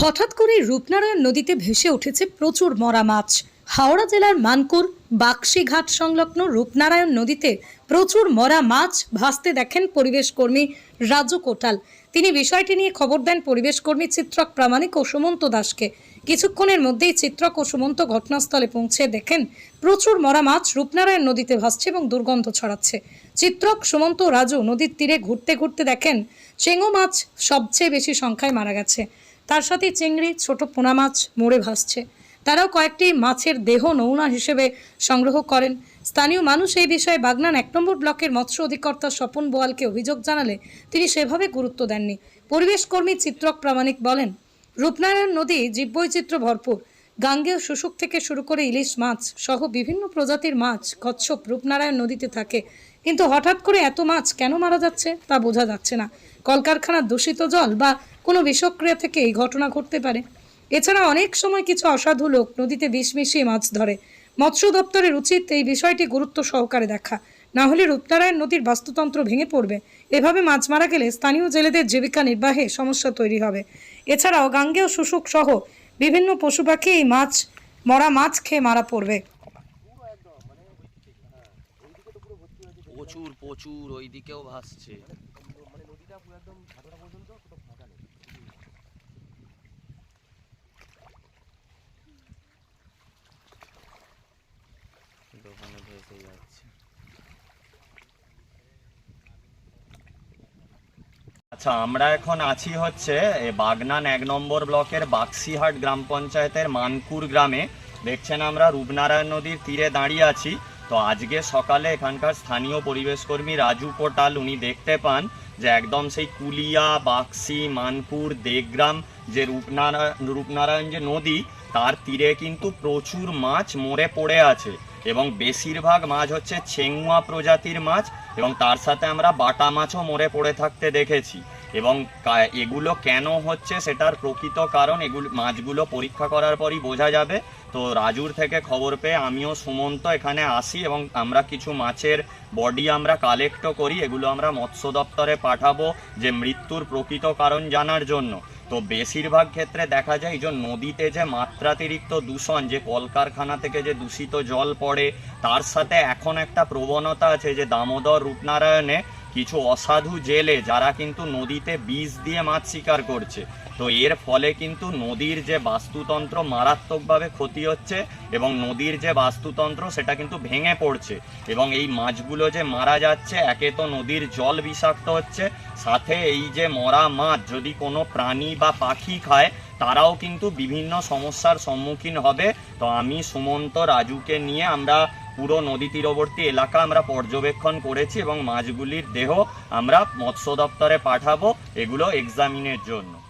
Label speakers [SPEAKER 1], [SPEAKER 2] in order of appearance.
[SPEAKER 1] হঠাৎ করে রূপনারায়ণ নদীতে ভেসে উঠেছে প্রচুর মরা মাছ। হাওড়া জেলার মানকুর বাক্সিঘাট সংলগ্ন রূপনারায়ণ নদীতে প্রচুর মরা মাছ ভাসতে দেখেন পরিবেশ কর্মী রাজু কোটাল। তিনি বিষয়টি নিয়ে খবর দেন পরিবেশ কর্মী চিত্রক প্রামাণিক ও সুমন্ত দাসকে। কিছুক্ষণের মধ্যেই চিত্রক ও সুমন্ত ঘটনাস্থলে পৌঁছে দেখেন প্রচুর মরা মাছ রূপনারায়ণ নদীতে ভাসছে এবং দুর্গন্ধ ছড়াচ্ছে। চিত্রক, সুমন্ত রাজু নদীর তীরে ঘুরতে ঘুরতে দেখেন, চেঙ্গো মাছ সবচেয়ে বেশি সংখ্যায় মারা গেছে। তার সাথে চিংড়ি, ছোট পোনা মাছ মরে ভাসছে। তারাও কয়েকটি মাছের দেহ নৌনা হিসেবে সংগ্রহ করেন। স্থানীয় মানুষ এই বিষয়ে বাগনান এক নম্বর ব্লকের মৎস্য অধিকর্তা স্বপন বোয়ালকে অভিযোগ জানালে তিনি সেভাবে গুরুত্ব দেননি। পরিবেশ কর্মী চিত্রক প্রামাণিক বলেন, রূপনারায়ণ নদী জীববৈচিত্র্য ভরপুর। গাঙ্গেয় শুশুক থেকে শুরু করে ইলিশ মাছ সহ বিভিন্ন প্রজাতির মাছ কচ্ছপ রূপনারায়ণ নদীতে থাকে। কিন্তু হঠাৎ করে এত মাছ কেন মারা যাচ্ছে তা বোঝা যাচ্ছে না। কলকারখানার দূষিত জল বা কোনো বিষক্রিয়া থেকে এই ঘটনা ঘটতে পারে। এছাড়া অনেক সময় কিছু অসাধু লোক নদীতে বিষ মিশিয়ে মাছ ধরে। মৎস্য দপ্তরের উচিত এই বিষয়টি গুরুত্ব সহকারে দেখা। না হলে রূপনারায়ণ নদীর বাস্তুতন্ত্র ভেঙে পড়বে। এভাবে মাছ মারা গেলে স্থানীয় জেলেদের জীবিকা নির্বাহে সমস্যা তৈরি হবে। এছাড়াও গাঙ্গেয় শুশুক সহ বিভিন্ন পশু পাখি এই মাছ মরা মাছ খেয়ে মারা পড়বে।
[SPEAKER 2] প্রচুর প্রচুর ওই দিকেও ভাসছে দোকানে যাচ্ছে। আচ্ছা আমরা এখন আছি হচ্ছে বাগনান এক নম্বর ব্লকের বাক্সিহাট গ্রাম পঞ্চায়েতের মানকুর গ্রামে। দেখছেন আমরা রূপনারায়ণ নদীর তীরে দাঁড়িয়ে আছি। তো আজকে সকালে এখানকার স্থানীয় পরিবেশ কর্মী রাজু কোটাল উনি দেখতে পান যে একদম সেই কুলিয়া, বাক্সি মানপুর দেগ্রাম যে রূপনারায়ণ রূপনারায়ণ যে নদী, তার তীরে কিন্তু প্রচুর মাছ মরে পড়ে আছে। এবং বেশিরভাগ মাছ হচ্ছে ছেঙ্গুয়া প্রজাতির মাছ এবং তার সাথে আমরা বাটা মাছও মরে পড়ে থাকতে দেখেছি। এবং এগুলো কেন হচ্ছে সেটার প্রকৃত কারণ এগুলো, মাছগুলো পরীক্ষা করার পরই বোঝা যাবে। তো রাজুর থেকে খবর পেয়ে আমিও সুমন্ত এখানে আসি এবং আমরা কিছু মাছের বডি আমরা কালেক্টও করি। এগুলো আমরা মৎস্য দপ্তরে পাঠাবো যে মৃত্যুর প্রকৃত কারণ জানার জন্য। তো বেশিরভাগ ক্ষেত্রে দেখা যায় যে নদীতে যে মাত্রাতিরিক্ত দূষণ, যে কলকারখানা থেকে যে দূষিত জল পড়ে, তার সাথে এখন একটা প্রবণতা আছে যে দামোদর রূপনারায়ণে কিছু অসাধু জেলে যারা কিন্তু নদীতে বিষ দিয়ে মাছ শিকার করছে। তো এর ফলে কিন্তু নদীর যে বাস্তুতন্ত্র মারাত্মকভাবে ক্ষতি হচ্ছে এবং নদীর যে বাস্তুতন্ত্র সেটা কিন্তু ভেঙে পড়ছে এবং এই মাছগুলো যে মারা যাচ্ছে, একে তো নদীর জল বিষাক্ত হচ্ছে, সাথে এই যে মরা মাছ যদি কোনো প্রাণী বা পাখি খায়, তারাও কিন্তু বিভিন্ন সমস্যার সম্মুখীন হবে। তো আমি সুমন্ত রাজুকে নিয়ে আমরা পুরো নদী তীরবর্তী এলাকা আমরা পর্যবেক্ষণ করেছি এবং মাছগুলির দেহ আমরা মৎস্য দপ্তরে পাঠাবো এগুলো এক্সামিনের জন্য।